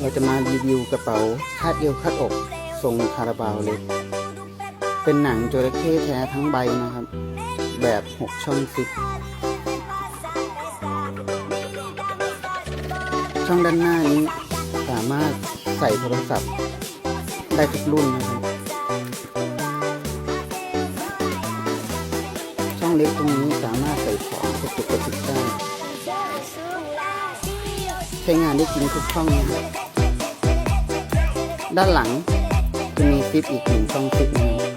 เราจะมารีวิวกระเป๋าคาดเอวคาดอกทรงคาราบาวเลยเป็นหนังจระเข้แท้ทั้งใบนะครับ แบบ 6 ช่องซิปช่องด้านหน้านี้สามารถใส่โทรศัพท์ ได้ทุกรุ่นนะครับ ช่องเล็กตรงนี้สามารถใส่ของกระตุกกระติกได้ใช้งานได้จริงทุกช่องนะครับ ด้านหลังจะมีซิปอีกหนึ่งช่องซิปนะครับ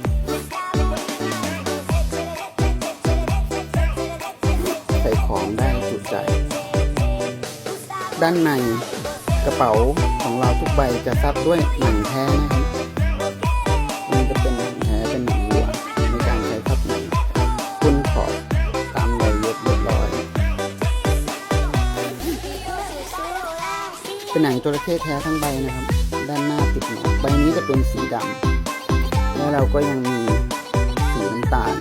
ใส่ของได้จุใจ ด้านในกระเป๋าของเราทุกใบจะซับด้วยหนังแท้นะครับมันจะเป็นหนังแท้เป็นหนังวัวในการใช้ทับหนังคุณขอบตามรอยเย็บเรียบร้อย เป็นหนังจระเข้แท้ทั้งใบนะครับ ด้านหน้าติดหนังใบนี้จะเป็นสีดำแล้วเราก็ยังมีสีน้ำตาล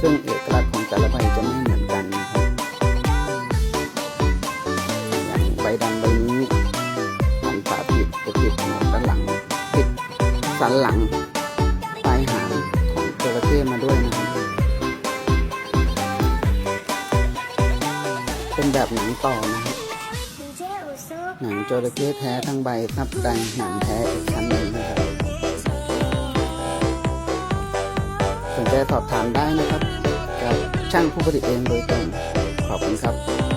ซึ่งเอกลักษณ์ของแต่ละใบจะไม่เหมือนกันนะครับอย่างใบดำใบนี้มันฝาปิดจะติดหนวดด้านหลัง ติดสันหลังปลายหางของจระเข้มาด้วยนะครับเป็นแบบหนังต่อนะครับ หนังจระเข้แท้ทั้งใบทับดังหนังแท้อีกชั้นหนึ่งนะครับสนใจสอบถามได้นะครับกับช่างผู้ผลิตเองโดยตรงขอบคุณครับ